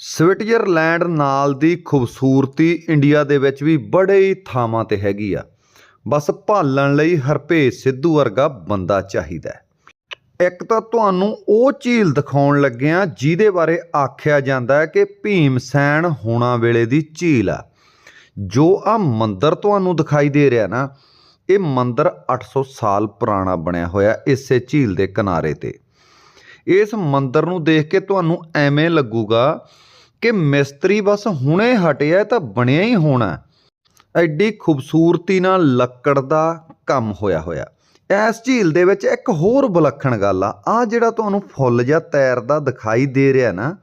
Switzerland ਨਾਲ ਦੀ ਖੂਬਸੂਰਤੀ India ਦੇ ਵਿੱਚ ਵੀ ਬੜੇ ਹੀ ਥਾਵਾਂ ਤੇ ਹੈਗੀ ਆ। ਬਸ ਭਾਲਣ ਲਈ ਹਰਪੇਸ਼ ਸਿੱਧੂ ਵਰਗਾ ਬੰਦਾ ਚਾਹੀਦਾ ਇੱਕ ਤਾਂ ਤੁਹਾਨੂੰ ਉਹ ਝੀਲ ਦਿਖਾਉਣ ਲੱਗੇ ਆ ਜਿਹਦੇ ਬਾਰੇ ਆਖਿਆ ਜਾਂਦਾ ਹੈ ਕਿ ਭੀਮ ਸੈਨ ਹੋਣਾ ਵੇਲੇ ਦੀ ਝੀਲ ਆ। ਜੋ ਆ ਮੰਦਰ ਤੁਹਾਨੂੰ ਦਿਖਾਈ ਦੇ ਰਿਹਾ ਨਾ, ਇਹ ਮੰਦਿਰ 800 ਸਾਲ ਪੁਰਾਣਾ ਬਣਿਆ ਹੋਇਆ ਇਸੇ ਝੀਲ ਦੇ ਕਿਨਾਰੇ ਤੇ। ਇਸ ਮੰਦਰ ਨੂੰ ਦੇਖ ਕੇ ਤੁਹਾਨੂੰ ਐਵੇਂ ਲੱਗੂਗਾ ਕਿ ਮਿਸਤਰੀ ਬਸ ਹੁਣੇ ਹਟਿਆ ਤਾਂ ਬਣਿਆ ਹੀ ਹੋਣਾ। ਐਡੀ ਖੂਬਸੂਰਤੀ ਨਾਲ ਲੱਕੜ ਦਾ ਕੰਮ ਹੋਇਆ ਹੋਇਆ। ਇਸ ਝੀਲ ਦੇ ਵਿੱਚ ਇੱਕ ਹੋਰ ਵਿਲੱਖਣ ਗੱਲ ਆ। ਆ ਜਿਹੜਾ ਤੁਹਾਨੂੰ ਫੁੱਲ ਜਾਂ ਤੈਰਦਾ ਦਿਖਾਈ ਦੇ ਰਿਹਾ ਨਾ,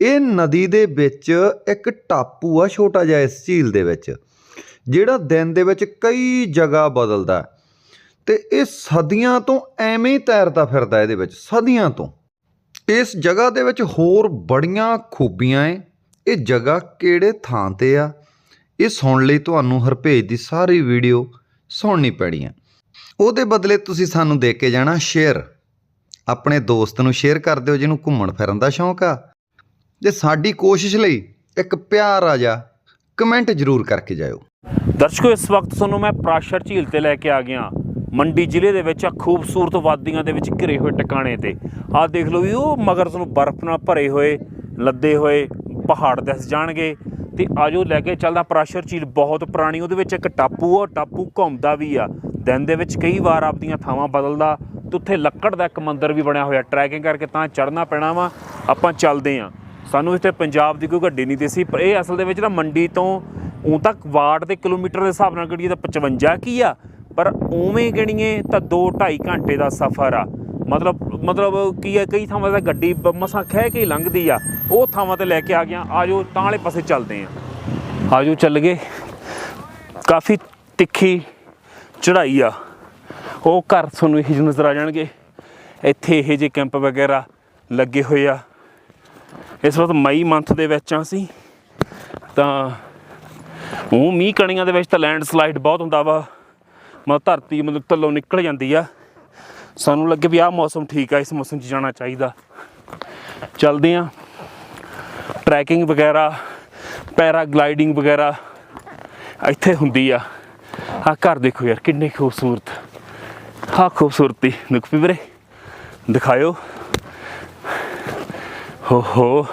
ਇਹ ਨਦੀ ਦੇ ਵਿੱਚ ਇੱਕ ਟਾਪੂ ਆ ਛੋਟਾ ਜਿਹਾ ਇਸ ਝੀਲ ਦੇ ਵਿੱਚ, ਜਿਹੜਾ ਦਿਨ ਦੇ ਵਿੱਚ ਕਈ ਜਗ੍ਹਾ ਬਦਲਦਾ। ਤੇ ਇਹ ਸਦੀਆਂ ਤੋਂ ਐਵੇਂ ਹੀ ਤੈਰਦਾ ਫਿਰਦਾ ਇਹਦੇ ਵਿੱਚ, ਸਦੀਆਂ ਤੋਂ। ਇਸ ਜਗ੍ਹਾ ਦੇ ਵਿੱਚ ਹੋਰ ਬੜੀਆਂ ਖੂਬੀਆਂ ਏ ਇਹ ਜਗ੍ਹਾ ਕਿਹੜੇ ਥਾਂ ਤੇ ਆ? ਇਹ ਸੁਣਨ ਲਈ ਤੁਹਾਨੂੰ ਹਰਪੇਜ ਦੀ ਸਾਰੀ ਵੀਡੀਓ ਸੁਣਨੀ ਪੈਣੀ ਆ ਉਹਦੇ ਬਦਲੇ ਤੁਸੀਂ ਸਾਨੂੰ ਦੇ ਕੇ ਜਾਣਾ ਸ਼ੇਅਰ। ਆਪਣੇ ਦੋਸਤ ਨੂੰ ਸ਼ੇਅਰ ਕਰ ਦਿਓ ਜਿਹਨੂੰ ਘੁੰਮਣ ਫਿਰਨ ਦਾ ਸ਼ੌਂਕ ਆ। ਜੇ ਸਾਡੀ ਕੋਸ਼ਿਸ਼ ਲਈ ਇੱਕ ਪਿਆਰਾ ਜਿਹਾ ਕਮੈਂਟ ਜ਼ਰੂਰ ਕਰਕੇ ਜਾਇਓ। ਦਰਸ਼ਕੋ, ਇਸ ਵਕਤ ਤੁਹਾਨੂੰ ਮੈਂ ਪ੍ਰਾਸ਼ਰ ਝੀਲ ਤੇ ਲੈ ਕੇ ਆ ਗਿਆ। ਮੰਡੀ ਜ਼ਿਲ੍ਹੇ ਦੇ ਵਿੱਚ ਆ ਖੂਬਸੂਰਤ ਵਾਦੀਆਂ ਦੇ ਵਿੱਚ ਘਿਰੇ ਹੋਏ ਟਿਕਾਣੇ ਤੇ। ਆਹ ਦੇਖ ਲਓ ਵੀ ਉਹ ਮਗਰ ਤੁਹਾਨੂੰ ਬਰਫ਼ ਨਾਲ ਭਰੇ ਹੋਏ, ਲੱਦੇ ਹੋਏ ਪਹਾੜ ਦਿਸ ਜਾਣਗੇ। ਤੇ ਆਜੋ ਲੈ ਕੇ ਚੱਲਦਾ ਪ੍ਰੈਸ਼ਰ ਝੀਲ, ਬਹੁਤ ਪੁਰਾਣੀ, ਉਹਦੇ ਵਿੱਚ ਇੱਕ ਟਾਪੂ ਆ, ਟਾਪੂ ਘੁੰਮਦਾ ਵੀ ਆ। ਦਿਨ ਦੇ ਵਿੱਚ ਕਈ ਵਾਰ ਆਪਦੀਆਂ ਥਾਵਾਂ ਬਦਲਦਾ, ਤੇ ਉੱਥੇ ਲੱਕੜ ਦਾ ਇੱਕ ਮੰਦਿਰ ਵੀ ਬਣਿਆ ਹੋਇਆ। ਟਰੈਕਿੰਗ ਕਰਕੇ ਤਾਂ ਚੜ੍ਹਨਾ ਪੈਣਾ ਵਾ, ਆਪਾਂ ਚੱਲਦੇ ਆਂ। ਸਾਨੂੰ ਇੱਥੇ ਪੰਜਾਬ ਦੀ ਕੋਈ ਗੱਡੀ ਨਹੀਂ ਦਿਸੀ, ਪਰ ਇਹ ਅਸਲ ਦੇ ਵਿੱਚ ਨਾ ਮੰਡੀ ਤੋਂ ਉਂ ਤੱਕ ਵਾਟ ਦੇ ਕਿਲੋਮੀਟਰ ਦੇ ਹਿਸਾਬ ਨਾਲ ਗੱਡੀ ਦਾ 55 ਕੀ ਆ? ਪਰ ਉਵੇਂ ਗਣੀਏ ਤਾਂ 2 2.5 ਘੰਟੇ ਦਾ ਸਫ਼ਰ ਆ। ਮਤਲਬ ਮਤਲਬ ਕੀ ਹੈ, ਕਈ ਥਾਵਾਂ ਤੇ ਗੱਡੀ ਬ- ਮਸਾਂ ਖਹਿ ਕੇ ਹੀ ਲੰਘਦੀ ਆ। ਉਹ ਥਾਵਾਂ ਤੇ ਲੈ ਕੇ ਆ ਗਿਆ। ਆਜੋ ਤਾਂ ਵਾਲੇ ਪਾਸੇ ਚੱਲਦੇ ਆ। ਆਜੋ ਚੱਲ ਗਏ। ਕਾਫੀ ਤਿੱਖੀ ਚੜ੍ਹਾਈ ਆ। ਉਹ ਘਰ ਤੁਹਾਨੂੰ ਇਹ ਨਜ਼ਰ ਆ ਜਾਣਗੇ। ਇੱਥੇ ਇਹ ਜੇ ਕੈਂਪ ਵਗੈਰਾ ਲੱਗੇ ਹੋਏ ਆ। ਇਸ ਵਕਤ ਮਈ ਮੰਥ ਦੇ ਵਿੱਚ ਆ ਅਸੀਂ। ਤਾਂ, ਉਹ ਮੀਂਹ ਕਣੀਆਂ ਦੇ ਵਿੱਚ ਤਾਂ ਲੈਂਡ ਸਲਾਈਡ ਬਹੁਤ ਹੁੰਦਾ ਵਾ। ਮਤਲਬ ਧਰਤੀ ਮਤਲਬ ਥੱਲੋਂ ਨਿਕਲ ਜਾਂਦੀ ਆ। ਸਾਨੂੰ ਲੱਗੇ ਵੀ ਆਹ ਮੌਸਮ ਠੀਕ ਆ, ਇਸ ਮੌਸਮ 'ਚ ਜਾਣਾ ਚਾਹੀਦਾ। ਚੱਲਦੇ ਆ। ਟਰੈਕਿੰਗ ਵਗੈਰਾ ਪੈਰਾਗਲਾਈਡਿੰਗ ਵਗੈਰਾ ਇੱਥੇ ਹੁੰਦੀ ਆ। ਆ ਘਰ ਦੇਖੋ ਯਾਰ, ਕਿੰਨੇ ਖੂਬਸੂਰਤ। ਹਾਂ ਖੂਬਸੂਰਤੀ। ਦੇਖੋ ਵੀ ਵੀਰੇ, ਦਿਖਾਇਓ। ਹੋ ਹੋ।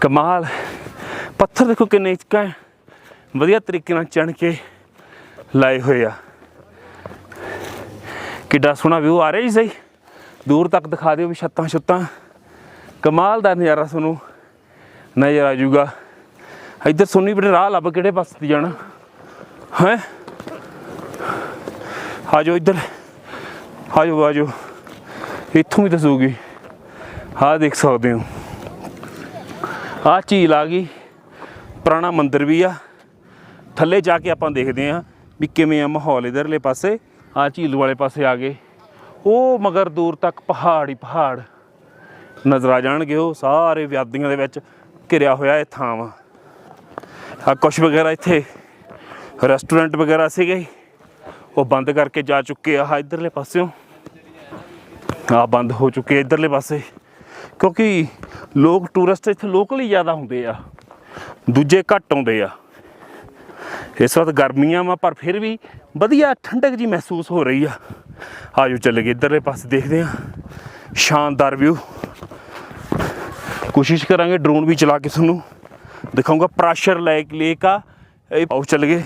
ਕਮਾਲ। ਪੱਥਰ ਦੇਖੋ ਕਿੰਨੇ ਚਕਾ ਵਧੀਆ ਤਰੀਕੇ ਨਾਲ ਚਣ ਕੇ ਲਾਏ ਹੋਏ ਆ। ਕਿੱਡਾ ਸੋਹਣਾ ਵਿਊ ਆ ਰਿਹਾ ਜੀ ਸਹੀ। ਦੂਰ ਤੱਕ ਦਿਖਾ ਦਿਓ ਵੀ ਛੱਤਾਂ ਛੁੱਤਾਂ। ਕਮਾਲ ਦਾ ਨਜ਼ਾਰਾ ਤੁਹਾਨੂੰ ਨਜ਼ਰ ਆ ਜਾਊਗਾ। ਇੱਧਰ ਸੁਣੀ ਬੜੇ ਰਾਹ ਲੱਭ ਕਿਹੜੇ ਪਾਸੇ ਦੀ ਜਾਣਾ? ਹੈ? ਆਜੋ ਇੱਧਰ। ਆਜੋ ਆਜੋ ਇੱਥੋਂ ਵੀ ਦੱਸੂਗੀ। ਆਹ ਦੇਖ ਸਕਦੇ ਹੋ। ਆਹ ਝੀਲ ਆ ਗਈ। ਪੁਰਾਣਾ ਮੰਦਿਰ ਵੀ ਆ। ਥੱਲੇ ਜਾ ਕੇ ਆਪਾਂ ਦੇਖਦੇ ਆ ਵੀ ਕਿਵੇਂ ਆ ਮਾਹੌਲ ਇਧਰਲੇ ਪਾਸੇ। ਆ ਝੀਲੂ ਵਾਲੇ ਪਾਸੇ ਆ ਗਏ। ਉਹ ਮਗਰ ਦੂਰ ਤੱਕ ਪਹਾੜ ਹੀ ਪਹਾੜ ਨਜ਼ਰ ਆ ਜਾਣਗੇ। ਉਹ ਸਾਰੇ ਵਿਆਦੀਆਂ ਦੇ ਵਿੱਚ ਘਿਰਿਆ ਹੋਇਆ ਇਹ ਥਾਂ ਵਾ। ਆ ਕੁਛ ਵਗੈਰਾ ਇੱਥੇ ਰੈਸਟੋਰੈਂਟ ਵਗੈਰਾ ਸੀਗੇ। ਉਹ ਬੰਦ ਕਰਕੇ ਜਾ ਚੁੱਕੇ ਆ। ਆਹ ਇਧਰਲੇ ਪਾਸਿਓਂ। ਆ ਬੰਦ ਹੋ ਚੁੱਕੇ ਆ ਇਧਰਲੇ ਪਾਸੇ। ਕਿਉਂਕਿ ਲੋਕ ਟੂਰਿਸਟ ਇੱਥੇ ਲੋਕਲ ਹੀ ਜ਼ਿਆਦਾ ਹੁੰਦੇ ਆ। ਦੂਜੇ ਘੱਟ ਆਉਂਦੇ ਆ। ਇਸ ਵਕਤ ਗਰਮੀਆਂ ਵਾ, ਪਰ ਫਿਰ ਵੀ ਵਧੀਆ ਠੰਡਕ ਜੀ ਮਹਿਸੂਸ ਹੋ ਰਹੀ ਆ। ਆਜੋ ਚੱਲ ਗਏ ਇਧਰਲੇ ਪਾਸੇ, ਦੇਖਦੇ ਆ ਸ਼ਾਨਦਾਰ ਵਿਊ। ਕੋਸ਼ਿਸ਼ ਕਰਾਂਗੇ ਡਰੋਨ ਵੀ ਚਲਾ ਕੇ ਤੁਹਾਨੂੰ ਦਿਖਾਉਂਗਾ ਪ੍ਰੈਸ਼ਰ ਲੇਕ ਲੇਕ ਆ। ਇਹ ਆਓ ਚੱਲ ਗਏ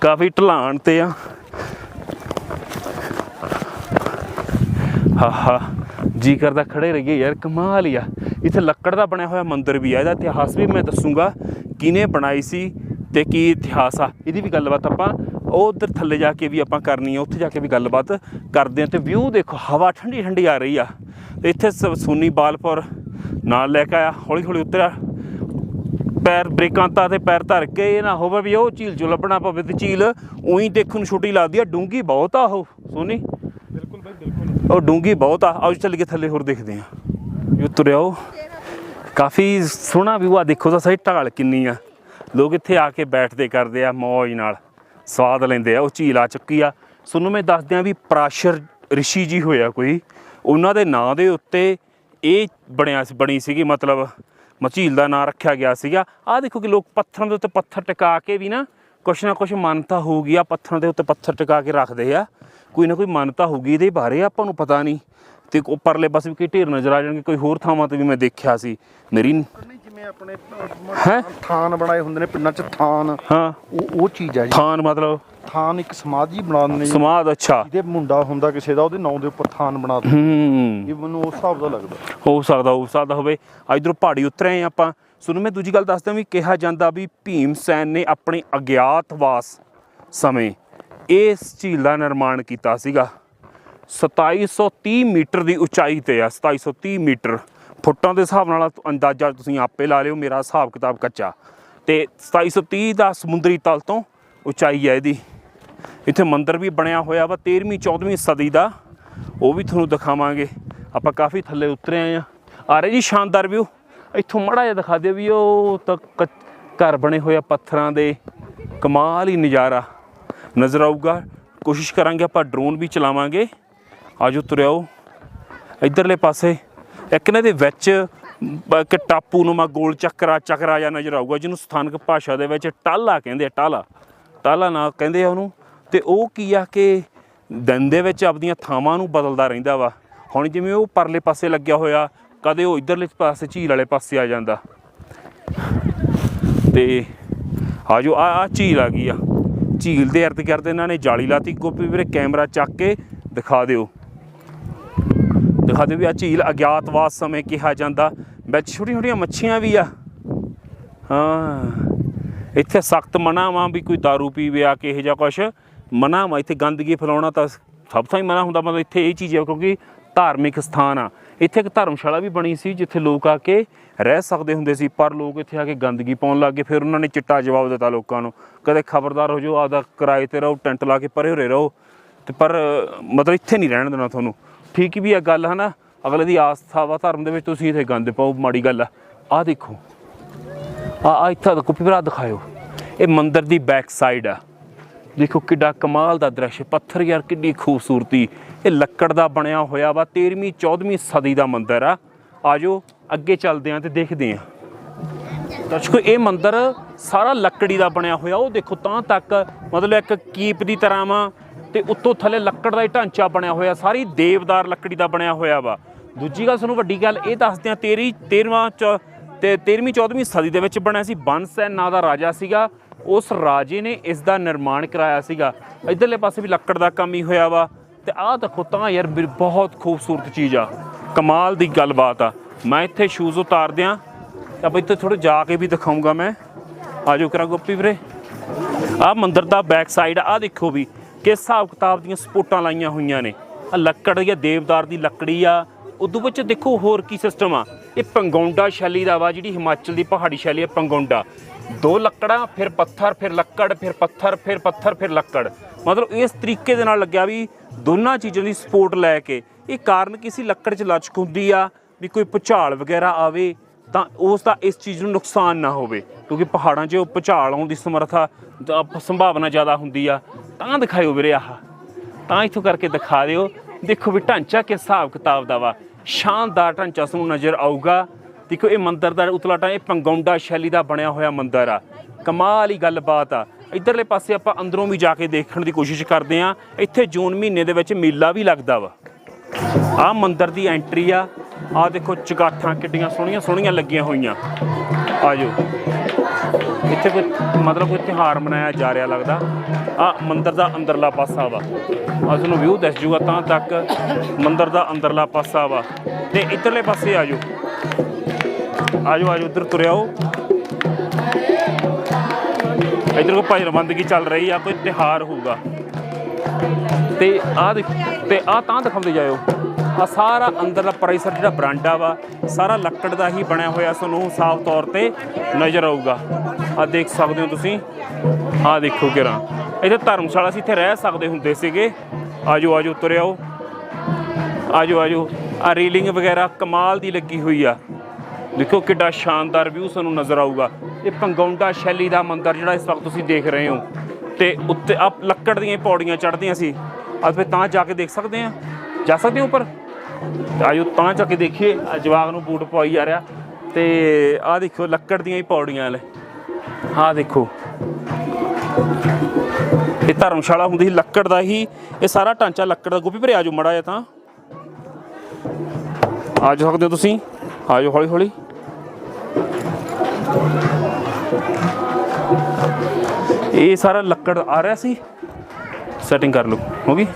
ਕਾਫੀ ਢਲਾਣ ਤੇ ਆ। ਹਾ ਹਾ। ਜੀ ਕਰਦਾ ਖੜੇ ਰਹੀਏ ਯਾਰ, ਕਮਾਲ ਹੀ ਆ। ਇੱਥੇ ਲੱਕੜ ਦਾ ਬਣਿਆ ਹੋਇਆ ਮੰਦਿਰ ਵੀ ਆ। ਇਹਦਾ ਇਤਿਹਾਸ ਵੀ ਮੈਂ ਦੱਸੂਗਾ। ਕਿਹਨੇ ਬਣਾਈ ਸੀ? ਤੇ ਕੀ ਇਤਿਹਾਸ ਆ? ਇਹਦੀ ਵੀ ਗੱਲਬਾਤ ਆਪਾਂ ਉਹ ਉਧਰ ਥੱਲੇ ਜਾ ਕੇ ਵੀ ਆਪਾਂ ਕਰਨੀ ਆ ਉੱਥੇ ਜਾ ਕੇ ਵੀ ਗੱਲਬਾਤ ਕਰਦੇ ਆ ਤੇ ਵਿਊ ਦੇਖੋ ਹਵਾ ਠੰਡੀ ਠੰਡੀ ਆ ਰਹੀ ਆ। ਤੇ ਇੱਥੇ ਸੋਨੀ ਬਾਲਪੁਰ ਨਾਲ ਲੈ ਕੇ ਆਇਆ ਹੌਲੀ ਹੌਲੀ ਉਤਰਿਆ। ਪੈਰ ਬ੍ਰੇਕਾਂ ਤਾਂ ਤੇ ਪੈਰ ਧਰ ਕੇ ਇਹ ਨਾ ਹੋਵੇ ਵੀ ਉਹ ਝੀਲ ਚੋਂ ਲੱਭਣਾ ਪਵੇ ਤੇ ਝੀਲ ਉਹੀ ਦੇਖਣ ਨੂੰ ਛੋਟੀ ਲੱਗਦੀ ਆ ਡੂੰਗੀ ਬਹੁਤ ਆ ਉਹ ਸੋਨੀ। ਬਿਲਕੁਲ ਬਾਈ ਬਿਲਕੁਲ। ਉਹ ਡੂੰਗੀ ਬਹੁਤ ਆ ਆਓ ਚੱਲ ਕੇ ਥੱਲੇ ਹੋਰ ਦੇਖਦੇ ਆ। ਇਹ ਤੁਰਿਆਓ ਕਾਫੀ ਸੋਹਣਾ ਵਿਊ ਆ ਦੇਖੋ ਤਾਂ ਸਹੀ ਢਾਲ ਕਿੰਨੀ ਆ। ਲੋਕ ਇੱਥੇ ਆ ਕੇ ਬੈਠਦੇ ਕਰਦੇ ਆ, ਮੌਜ ਨਾਲ ਸਵਾਦ ਲੈਂਦੇ ਆ, ਉਹ ਝੀਲ ਆ ਚੁੱਕੀ ਆ। ਤੁਹਾਨੂੰ ਮੈਂ ਦੱਸਦਿਆਂ ਵੀ ਪ੍ਰਾਸ਼ਰ ਰਿਸ਼ੀ ਜੀ ਹੋਇਆ ਕੋਈ, ਉਹਨਾਂ ਦੇ ਨਾਂ ਦੇ ਉੱਤੇ ਇਹ ਬਣਿਆ ਬਣੀ ਸੀਗੀ, ਮਤਲਬ ਮਝੀਲ ਦਾ ਨਾਂ ਰੱਖਿਆ ਗਿਆ ਸੀਗਾ। ਆਹ ਦੇਖੋ ਕਿ ਲੋਕ ਪੱਥਰਾਂ ਦੇ ਉੱਤੇ ਪੱਥਰ ਟਿਕਾ ਕੇ ਵੀ ਨਾ, ਕੁਛ ਨਾ ਕੁਛ ਮਾਨਤਾ ਹੋਊਗੀ ਆ ਪੱਥਰਾਂ ਦੇ ਉੱਤੇ ਪੱਥਰ ਟਿਕਾ ਕੇ ਰੱਖਦੇ ਆ। ਕੋਈ ਨਾ ਕੋਈ ਮਾਨਤਾ ਹੋਊਗੀ ਇਹਦੇ ਬਾਰੇ, ਆਪਾਂ ਨੂੰ ਪਤਾ ਨਹੀਂ। ਤੇ ਉਹ ਪਰਲੇ ਪਾਸੇ ਵੀ ਕਈ ਢੇਰ ਨਜ਼ਰ ਆ ਜਾਣਗੇ, ਕੋਈ ਹੋਰ ਥਾਵਾਂ ਤੇ ਵੀ ਮੈਂ ਦੇਖਿਆ ਸੀ। ਮੇਰੀ ਜਿਵੇਂ ਆਪਣੇ ਹੈਂ? ਥਾਨ ਬਣਾਏ ਹੁੰਦੇ ਨੇ ਪਿੰਡਾਂ 'ਚ ਥਾਨ। ਹਾਂ। ਉਹ ਉਹ ਚੀਜ਼ ਆ ਜੀ। ਥਾਨ ਮਤਲਬ? ਥਾਨ ਇੱਕ ਸਮਾਧੀ ਬਣਾ ਦਿੰਦੇ ਜੀ। ਸਮਾਦ ਅੱਛਾ। ਜਿਹਦੇ ਮੁੰਡਾ ਹੁੰਦਾ ਕਿਸੇ ਦਾ ਉਹਦੇ ਨਾਂ ਦੇ ਉੱਪਰ ਥਾਨ ਬਣਾ ਦਿੰਦੇ। ਹੂੰ। ਇਹ ਮੈਨੂੰ ਉਸ ਹਿਸਾਬ ਦਾ ਲੱਗਦਾ। ਹੋ ਸਕਦਾ ਹੋ ਸਕਦਾ ਹੋਵੇ। ਇਧਰੋਂ ਪਹਾੜੀ ਉਤਰੇ ਆਏ ਆਪਾਂ। ਤੁਹਾਨੂੰ ਮੈਂ ਦੂਜੀ ਗੱਲ ਦੱਸਦਾ ਵੀ ਕਿਹਾ ਜਾਂਦਾ ਵੀ ਭੀਮ ਸੈਨ ਨੇ ਆਪਣੇ ਅਗਿਆਤਵਾਸ ਸਮੇਂ ਇਸ ਝੀਲ ਦਾ ਨਿਰਮਾਣ ਕੀਤਾ ਸੀਗਾ। 2730 ਮੀਟਰ ਦੀ ਉਚਾਈ ਤੇ ਆ 2730 ਮੀਟਰ। ਫੁੱਟਾਂ ਦੇ ਹਿਸਾਬ ਨਾਲ ਅੰਦਾਜ਼ਾ ਤੁਸੀਂ ਆਪੇ ਲਾ ਲਿਓ, ਮੇਰਾ ਹਿਸਾਬ ਕਿਤਾਬ ਕੱਚਾ। ਤੇ 2730 ਦਾ ਸਮੁੰਦਰੀ ਤਲ ਤੋਂ ਉਚਾਈ ਹੈ ਇਹਦੀ। ਇੱਥੇ ਮੰਦਿਰ ਵੀ ਬਣਿਆ ਹੋਇਆ ਵਾ 13ਵੀਂ 14ਵੀਂ ਸਦੀ ਦਾ। ਉਹ ਵੀ ਤੁਹਾਨੂੰ ਦਿਖਾਵਾਂਗੇ। ਆਪਾਂ ਕਾਫੀ ਥੱਲੇ ਉਤਰੇ ਆਏ ਆ ਆ ਰਹੇ ਜੀ ਸ਼ਾਨਦਾਰ ਵਿਊ। ਇੱਥੋਂ ਮੜਾ ਜਿਹਾ ਦਿਖਾ ਦਿਓ ਵੀ ਉਹ ਤਾਂ ਕ- ਘਰ ਬਣੇ ਹੋਏ ਆ ਪੱਥਰਾਂ ਦੇ। ਕਮਾਲ ਹੀ ਨਜ਼ਾਰਾ। ਨਜ਼ਰ ਆਊਗਾ। ਕੋਸ਼ਿਸ਼ ਕਰਾਂਗੇ ਆਪਾਂ ਡਰੋਨ ਵੀ ਚਲਾਵਾਂਗੇ। ਆਜੋ ਤੁਰਿਆਓ। ਇਧਰਲੇ ਪਾਸੇ ਇੱਕ ਨੇ ਦੇ ਵਿੱਚ ਇੱਕ ਟਾਪੂ ਨੂੰ ਮਾ ਗੋਲ ਚੱਕਰਾ ਚੱਕਰਾ ਜਾਂ ਨਜ਼ਰ ਆਊਗਾ, ਜਿਹਨੂੰ ਸਥਾਨਕ ਭਾਸ਼ਾ ਦੇ ਵਿੱਚ ਟਾਲਾ ਕਹਿੰਦੇ ਆ, ਟਾਲਾ। ਟਾਲਾ ਨਾ ਕਹਿੰਦੇ ਆ ਉਹਨੂੰ। ਤੇ ਉਹ ਕੀ ਆ ਕਿ ਦਿਨ ਦੇ ਵਿੱਚ ਆਪਦੀਆਂ ਥਾਵਾਂ ਨੂੰ ਬਦਲਦਾ ਰਹਿੰਦਾ ਵਾ। ਹੁਣ ਜਿਵੇਂ ਉਹ ਪਰਲੇ ਪਾਸੇ ਲੱਗਿਆ ਹੋਇਆ, ਕਦੇ ਉਹ ਇਧਰਲੇ ਪਾਸੇ ਝੀਲ ਵਾਲੇ ਪਾਸੇ ਆ ਜਾਂਦਾ। ਤੇ ਆਜੋ ਆ ਆ ਝੀਲ ਆ ਗਈ ਆ। ਝੀਲ ਦੇ ਇਰਦ ਗਿਰਦ ਇਹਨਾਂ ਨੇ ਜਾਲੀ ਲਾਤੀ। ਗੋਪੀ ਵੀਰੇ ਕੈਮਰਾ ਚੱਕ ਕੇ ਦਿਖਾ ਦਿਓ। ਦਿਖਾ ਦਿਓ ਵੀ ਆ ਝੀਲ ਅਗਿਆਤਵਾਸ ਸਮੇਂ ਕਿਹਾ ਜਾਂਦਾ। ਵਿੱਚ ਛੋਟੀਆਂ ਛੋਟੀਆਂ ਮੱਛੀਆਂ ਵੀ ਆ। ਹਾਂ। ਇੱਥੇ ਸਖਤ ਮਨਾ ਵਾ ਵੀ ਕੋਈ दारू ਪੀਵੇ ਆ ਕਿ ਇਹ ਜਾਂ ਕੁਛ। ਮਨਾ ਵਾ ਇੱਥੇ ਗੰਦਗੀ ਫੈਲਾਉਣਾ ਤਾਂ ਸਭ ਤੋਂ ਹੀ ਮਨਾ ਹੁੰਦਾ, ਮਤਲਬ ਇੱਥੇ ਇਹ ਚੀਜ਼ ਆ ਕਿਉਂਕਿ ਧਾਰਮਿਕ ਸਥਾਨ ਆ। ਇੱਥੇ ਇੱਕ ਧਰਮਸ਼ਾਲਾ ਵੀ ਬਣੀ ਸੀ, ਜਿੱਥੇ ਲੋਕ ਆ ਕੇ ਰਹਿ ਸਕਦੇ ਹੁੰਦੇ ਸੀ, ਪਰ ਲੋਕ ਇੱਥੇ ਆ ਕੇ ਗੰਦਗੀ ਪਾਉਣ ਲੱਗ ਗਏ, ਫਿਰ ਉਹਨਾਂ ਨੇ ਚਿੱਟਾ ਜਵਾਬ ਦਿੱਤਾ ਲੋਕਾਂ ਨੂੰ। ਕਦੇ ਖਬਰਦਾਰ ਹੋ ਜਾਓ, ਆਪਦਾ ਕਿਰਾਏ ਤੇ ਰਹੋ, ਟੈਂਟ ਲਾ ਕੇ ਪਰੇ ਹੋਰੇ ਰਹੋ। ਤੇ ਪਰ ਮਤਲਬ ਇੱਥੇ ਨਹੀਂ ਰਹਿਣ ਦੇਣਾ ਤੁਹਾਨੂੰ। ਠੀਕ ਵੀ ਆ ਗੱਲ, ਹਨਾ? ਅਗਲੇ ਦੀ ਆਸਥਾ ਵਾ ਧਰਮ ਦੇ ਵਿੱਚ ਤੁਸੀਂ ਇੱਥੇ ਗੰਦ ਪਾਓ, ਮਾੜੀ ਗੱਲ ਆ। ਆਹ ਦੇਖੋ। ਆ ਆ ਇੱਥੇ ਦਾ ਕੁਪੀ ਭਰਾ ਦਿਖਾਇਓ। ਇਹ ਮੰਦਿਰ ਦੀ ਬੈਕ ਸਾਈਡ ਆ। ਦੇਖੋ ਕਿੱਡਾ ਕਮਾਲ ਦਾ ਦ੍ਰਿਸ਼ ਪੱਥਰ ਯਾਰ, ਕਿੱਡੀ ਖੂਬਸੂਰਤੀ। ਇਹ ਲੱਕੜ ਦਾ ਬਣਿਆ ਹੋਇਆ ਵਾ 13ਵੀਂ 14ਵੀਂ ਸਦੀ ਦਾ ਮੰਦਿਰ ਆ। ਆਜੋ, ਅੱਗੇ ਚੱਲਦੇ ਆਂ ਤੇ ਦੇਖਦੇ ਆਂ। ਦਰਸ਼ਕੋ, ਇਹ ਮੰਦਿਰ ਸਾਰਾ ਲੱਕੜੀ ਦਾ ਬਣਿਆ ਹੋਇਆ। ਉਹ ਦੇਖੋ, ਤਾਂ ਤੱਕ ਮਤਲਬ ਇੱਕ ਕੀਪ ਦੀ ਤਰ੍ਹਾਂ ਵਾ। ਤੇ ਉੱਤੋਂ ਥੱਲੇ ਲੱਕੜ ਦਾ ਹੀ ਢਾਂਚਾ ਬਣਿਆ ਹੋਇਆ, ਸਾਰੀ ਦੇਵਦਾਰ ਲੱਕੜੀ ਦਾ ਬਣਿਆ ਹੋਇਆ ਵਾ। ਦੂਜੀ ਗੱਲ ਤੁਹਾਨੂੰ ਵੱਡੀ ਗੱਲ ਇਹ ਦੱਸਦੇ ਆ 13 13ਵਾਂ ਚ ਤੇ 13ਵੀਂ 14ਵੀਂ ਸਦੀ ਦੇ ਵਿੱਚ ਬਣਿਆ ਸੀ ਬੰਸੈਨ ਨਾਂ ਦਾ ਰਾਜਾ ਸੀਗਾ। ਉਸ ਰਾਜੇ ਨੇ ਇਸ ਦਾ ਨਿਰਮਾਣ ਕਰਾਇਆ ਸੀਗਾ। ਇਧਰਲੇ ਪਾਸੇ ਵੀ ਲੱਕੜ ਦਾ ਕੰਮ ਹੀ ਹੋਇਆ ਵਾ। ਤੇ ਆਹ ਦੇਖੋ ਤਾਂ ਯਾਰ, ਵੀ ਬਹੁਤ ਖੂਬਸੂਰਤ ਚੀਜ਼ ਆ। ਕਮਾਲ ਦੀ ਗੱਲਬਾਤ ਆ। ਮੈਂ ਇੱਥੇ ਸ਼ੂਜ਼ ਉਤਾਰ ਦਿਆਂ ਤਾਂ ਆਪਾਂ ਇੱਥੇ ਥੋੜਾ ਜਾ ਕੇ ਵੀ ਦਿਖਾਉਂਗਾ ਮੈਂ। ਆਜੋ ਕਰਾਂ ਗੋਪੀ ਵੀਰੇ। ਆਹ ਮੰਦਿਰ ਦਾ ਬੈਕ ਸਾਈਡ ਆ ਦੇਖੋ ਵੀ। ਕਿਸ ਹਿਸਾਬ ਕਿਤਾਬ ਦੀਆਂ ਸਪੋਰਟਾਂ ਲਾਈਆਂ ਹੋਈਆਂ ਨੇ? ਆ ਲੱਕੜ ਦੀ ਦੇਵਦਾਰ ਦੀ ਲੱਕੜੀ ਆ ਉਦੋਂ ਵਿੱਚ ਦੇਖੋ ਹੋਰ ਕੀ ਸਿਸਟਮ ਆ। ਇਹ ਪੰਗੌਂਡਾ ਸ਼ੈਲੀ ਦਾ ਵਾ, ਜਿਹੜੀ ਹਿਮਾਚਲ ਦੀ ਪਹਾੜੀ ਸ਼ੈਲੀ ਆ, ਪੰਗੌਂਡਾ। ਦੋ ਲੱਕੜਾਂ, ਫਿਰ ਪੱਥਰ, ਫਿਰ ਲੱਕੜ, ਫਿਰ ਪੱਥਰ ਫਿਰ ਪੱਥਰ, ਫਿਰ ਲੱਕੜ। ਮਤਲਬ ਇਸ ਤਰੀਕੇ ਦੇ ਨਾਲ ਲੱਗਿਆ ਵੀ ਦੋਨਾਂ ਚੀਜ਼ਾਂ ਦੀ ਸਪੋਰਟ ਲੈ ਕੇ। ਇਹ ਕਾਰਨ ਕਿਸੇ ਲੱਕੜ 'ਚ ਲਚਕ ਹੁੰਦੀ ਆ, ਵੀ ਕੋਈ ਭੁਚਾਲ ਵਗੈਰਾ ਆਵੇ, ਤਾਂ ਉਸ ਦਾ ਇਸ ਚੀਜ਼ ਨੂੰ ਨੁਕਸਾਨ ਨਾ ਹੋਵੇ। ਕਿਉਂਕਿ ਪਹਾੜਾਂ 'ਚ ਭੁਚਾਲ ਆਉਣ ਦੀ ਸਮਰੱਥਾ ਸੰਭਾਵਨਾ ਜ਼ਿਆਦਾ ਹੁੰਦੀ ਆ। ਤਾਂ ਦਿਖਾਇਓ ਵੀਰੇ ਆਹ। ਤਾਂ ਇੱਥੋਂ ਕਰਕੇ ਦਿਖਾ ਦਿਓ। ਦੇਖੋ ਵੀ ਢਾਂਚਾ ਕਿਸ ਹਿਸਾਬ ਕਿਤਾਬ ਦਾ ਵਾ। ਸ਼ਾਨਦਾਰ ਢਾਂਚਾ ਤੁਹਾਨੂੰ ਨਜ਼ਰ ਆਊਗਾ। ਦੇਖੋ ਇਹ ਮੰਦਰ ਦਾ ਉਤਲਾ ਟਾਂ ਇਹ ਪੰਗੌਂਡਾ ਸ਼ੈਲੀ ਦਾ ਬਣਿਆ ਹੋਇਆ ਮੰਦਰ ਆ। ਕਮਾਲ ਹੀ ਗੱਲਬਾਤ ਆ। ਇਧਰਲੇ ਪਾਸੇ ਆਪਾਂ ਅੰਦਰੋਂ ਵੀ ਜਾ ਕੇ ਦੇਖਣ ਦੀ ਕੋਸ਼ਿਸ਼ ਕਰਦੇ ਆ। ਇੱਥੇ ਜੂਨ ਮਹੀਨੇ ਦੇ ਵਿੱਚ ਮੇਲਾ ਵੀ ਲੱਗਦਾ ਵਾ। ਆ ਮੰਦਰ ਦੀ ਐਂਟਰੀ ਆ। ਆ ਦੇਖੋ ਚਗਾਠਾਂ ਕਿੱਡੀਆਂ ਸੋਹਣੀਆਂ ਸੋਹਣੀਆਂ ਲੱਗੀਆਂ ਹੋਈਆਂ। ਆਜੋ ਇੱਥੇ ਕੋਈ ਮਤਲਬ ਕੋਈ ਤਿਉਹਾਰ ਮਨਾਇਆ ਜਾ ਰਿਹਾ ਲੱਗਦਾ? ਆ ਮੰਦਿਰ ਦਾ ਅੰਦਰਲਾ ਪਾਸਾ ਵਾ। ਆ ਤੁਹਾਨੂੰ ਵਿਊ ਦਿਸ ਜੂਗਾ ਤਾਂ ਤੱਕ ਮੰਦਿਰ ਦਾ ਅੰਦਰਲਾ ਪਾਸਾ ਵਾ। ਤੇ ਇੱਧਰਲੇ ਪਾਸੇ ਆਜੋ। ਆਜੋ ਆਜੋ ਉਧਰ ਤੁਰਿਆਓ ਇੱਧਰ ਕੋ ਭਾਈ ਰਵੰਦਗੀ ਚੱਲ ਰਹੀ ਆ, ਕੋਈ ਤਿਉਹਾਰ ਹੋਊਗਾ। ਤੇ ਆ ਦੇਖ ਤੇ ਆ ਤਾਂ ਦਿਖਾਉਂਦੇ ਜਾਇਓ। ਆ ਸਾਰਾ ਅੰਦਰਲਾ ਪਰਿਸਰ ਜਿਹੜਾ ਬਰਾਂਡਾ ਵਾ, ਸਾਰਾ ਲੱਕੜ ਦਾ ਹੀ ਬਣਿਆ ਹੋਇਆ ਤੁਹਾਨੂੰ ਸਾਫ਼ ਤੌਰ ਤੇ ਨਜ਼ਰ ਆਊਗਾ। ਆ ਦੇਖ ਸਕਦੇ ਹੋ ਤੁਸੀਂ ਆ ਦੇਖੋ ਕਿਰਾਂ। ਇੱਥੇ ਧਰਮਸ਼ਾਲਾ ਸੀ, ਇੱਥੇ ਰਹਿ ਸਕਦੇ ਹੁੰਦੇ ਸੀਗੇ। ਆਜੋ ਆਜੋ, ਤੁਰਿਆਓ। ਆਜੋ ਆਜੋ। ਆ ਰੀਲਿੰਗ ਵਗੈਰਾ ਕਮਾਲ ਦੀ ਲੱਗੀ ਹੋਈ ਆ। ਦੇਖੋ ਕਿੱਡਾ ਸ਼ਾਨਦਾਰ ਵਿਊ ਸਾਨੂੰ ਨਜ਼ਰ ਆਊਗਾ। ਇਹ ਪੰਗੌਂਡਾ ਸ਼ੈਲੀ ਦਾ ਮੰਦਿਰ ਜਿਹੜਾ ਇਸ ਵਕਤ ਤੁਸੀਂ ਦੇਖ ਰਹੇ ਹੋ। ਤੇ ਉੱਤੇ ਆ ਲੱਕੜ ਦੀਆਂ ਪੌੜੀਆਂ ਚੜ੍ਹਦੀਆਂ ਸੀ। ਅਸੀਂ ਤਾਂ ਜਾ ਕੇ ਦੇਖ ਸਕਦੇ ਆ? ਜਾ ਸਕਦੇ ਹੋ ਉੱਪਰ? ਆਜੋ ਤਾਂ ਚੱਕ ਕੇ ਦੇਖੀਏ ਆ ਜਵਾਗ ਨੂੰ ਬੂਟ ਪਵਾਈ ਜਾ ਰਿਹਾ। ਤੇ ਆਹ ਦੇਖੋ ਲੱਕੜ ਦੀਆਂ ਹੀ ਪੌੜੀਆਂ ਲੈ ਆਹ ਦੇਖੋ। ਇਹ ਧਰਮਸ਼ਾਲਾ ਹੁੰਦੀ ਸੀ, ਲੱਕੜ ਦਾ ਹੀ। ਇਹ ਸਾਰਾ ਢਾਂਚਾ ਲੱਕੜ ਦਾ। ਗੋਪੀ ਭਰੇ ਆਜੋ ਮੜਾ ਜਾ ਤਾਂ। ਆ ਜਾ ਸਕਦੇ ਹੋ ਤੁਸੀਂ? ਆਜੋ ਹੌਲੀ ਹੌਲੀ। ਇਹ ਸਾਰਾ ਲੱਕੜ ਆ ਰਿਹਾ ਸੀ। ਸੈਟਿੰਗ ਕਰ ਲਓ। ਹੋ ਗਈ?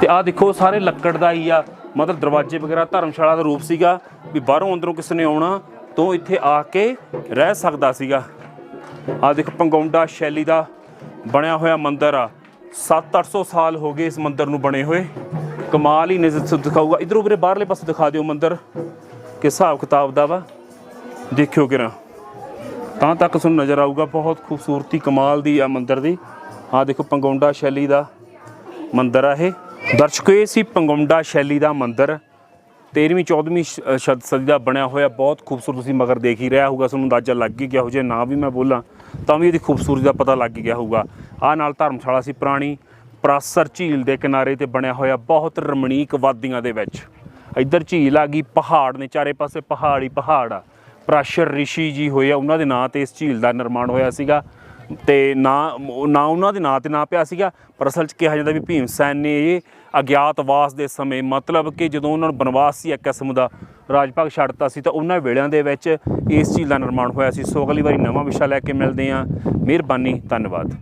ਤੇ ਆਹ ਦੇਖੋ, ਸਾਰੇ ਲੱਕੜ ਦਾ ਹੀ ਆ। ਮਤਲਬ ਦਰਵਾਜ਼ੇ ਵਗੈਰਾ ਧਰਮਸ਼ਾਲਾ ਦਾ ਰੂਪ ਸੀਗਾ ਵੀ ਬਾਹਰੋਂ ਅੰਦਰੋਂ ਕਿਸੇ ਨੇ ਆਉਣਾ ਤੋਂ ਇੱਥੇ ਆ ਕੇ ਰਹਿ ਸਕਦਾ ਸੀਗਾ। ਆਹ ਦੇਖੋ ਪੰਗੌਂਡਾ ਸ਼ੈਲੀ ਦਾ ਬਣਿਆ ਹੋਇਆ ਮੰਦਿਰ ਆ। 7-800 ਸਾਲ ਹੋ ਗਏ ਇਸ ਮੰਦਿਰ ਨੂੰ ਬਣੇ ਹੋਏ। ਕਮਾਲ ਹੀ ਨਜ਼ਰ ਦਿਖਾਊਗਾ। ਇਧਰੋਂ ਵੀਰੇ ਬਾਹਰਲੇ ਪਾਸੇ ਦਿਖਾ ਦਿਓ ਮੰਦਿਰ ਕਿ ਹਿਸਾਬ ਕਿਤਾਬ ਦਾ ਵਾ। ਦੇਖਿਓ ਕਿਰਾ। ਤਾਂ ਤੱਕ ਤੁਹਾਨੂੰ ਨਜ਼ਰ ਆਊਗਾ ਬਹੁਤ ਖੂਬਸੂਰਤੀ ਕਮਾਲ ਦੀ ਆ ਮੰਦਿਰ ਦੀ। ਆਹ ਦੇਖੋ ਪੰਗੌਂਡਾ ਸ਼ੈਲੀ ਦਾ ਮੰਦਿਰ ਆ ਇਹ। ਦਰਸ਼ਕੋ, ਇਹ ਸੀ ਪੰਗੁੰਡਾ ਸ਼ੈਲੀ ਦਾ ਮੰਦਿਰ। 13ਵੀਂ 14ਵੀਂ ਸ਼ਤ ਸਦੀ ਦਾ ਬਣਿਆ ਹੋਇਆ ਬਹੁਤ ਖੂਬਸੂਰਤ ਤੁਸੀਂ ਮਗਰ ਦੇਖ ਹੀ ਰਿਹਾ ਹੋਊਗਾ, ਤੁਹਾਨੂੰ ਅੰਦਾਜ਼ਾ ਲੱਗ ਹੀ ਗਿਆ ਹੋ ਜੇ ਨਾ ਵੀ ਮੈਂ ਬੋਲਾਂ, ਤਾਂ ਵੀ ਇਹਦੀ ਖੂਬਸੂਰਤੀ ਦਾ ਪਤਾ ਲੱਗ ਗਿਆ ਹੋਊਗਾ। ਆਹ ਨਾਲ ਧਰਮਸ਼ਾਲਾ ਸੀ ਪੁਰਾਣੀ, ਪ੍ਰਾਸਰ ਝੀਲ ਦੇ ਕਿਨਾਰੇ ਤੇ ਬਣਿਆ ਹੋਇਆ ਬਹੁਤ ਰਮਣੀਕ ਵਾਦੀਆਂ ਦੇ ਵਿੱਚ। ਇੱਧਰ ਝੀਲ ਆ ਗਈ, ਪਹਾੜ ਨੇ ਚਾਰੇ ਪਾਸੇ ਪਹਾੜ ਹੀ ਪਹਾੜ। ਆ ਪ੍ਰਾਸ਼ਰ ਰਿਸ਼ੀ ਜੀ ਹੋਏ ਆ, ਉਹਨਾਂ ਦੇ ਨਾਂ ਤੇ ਇਸ ਝੀਲ ਦਾ ਨਿਰਮਾਣ ਹੋਇਆ ਸੀਗਾ। ਤੇ ਨਾ ਨਾ ਉਹਨਾਂ ਦੇ ਨਾਂ ਤੇ ਨਾਂ ਪਿਆ ਸੀਗਾ, ਪਰ ਅਸਲ 'ਚ ਕਿਹਾ ਜਾਂਦਾ ਵੀ ਭੀਮ ਸੈਨ ਨੇ ਇਹ ਅਗਿਆਤਵਾਸ ਦੇ ਸਮੇਂ, ਮਤਲਬ ਕਿ ਜਦੋਂ ਉਹਨਾਂ ਨੂੰ ਬਨਵਾਸ ਸੀ ਇੱਕ ਕਿਸਮ ਦਾ ਰਾਜ ਭਾਗ ਛੱਡਤਾ ਸੀ, ਤਾਂ ਉਹਨਾਂ ਵੇਲਿਆਂ ਦੇ ਵਿੱਚ ਇਸ ਝੀਲ ਦਾ ਨਿਰਮਾਣ ਹੋਇਆ ਸੀ। ਸੋ ਅਗਲੀ ਵਾਰੀ ਨਵਾਂ ਵਿਸ਼ਾ ਲੈ ਕੇ ਮਿਲਦੇ ਹਾਂ। ਮਿਹਰਬਾਨੀ, ਧੰਨਵਾਦ।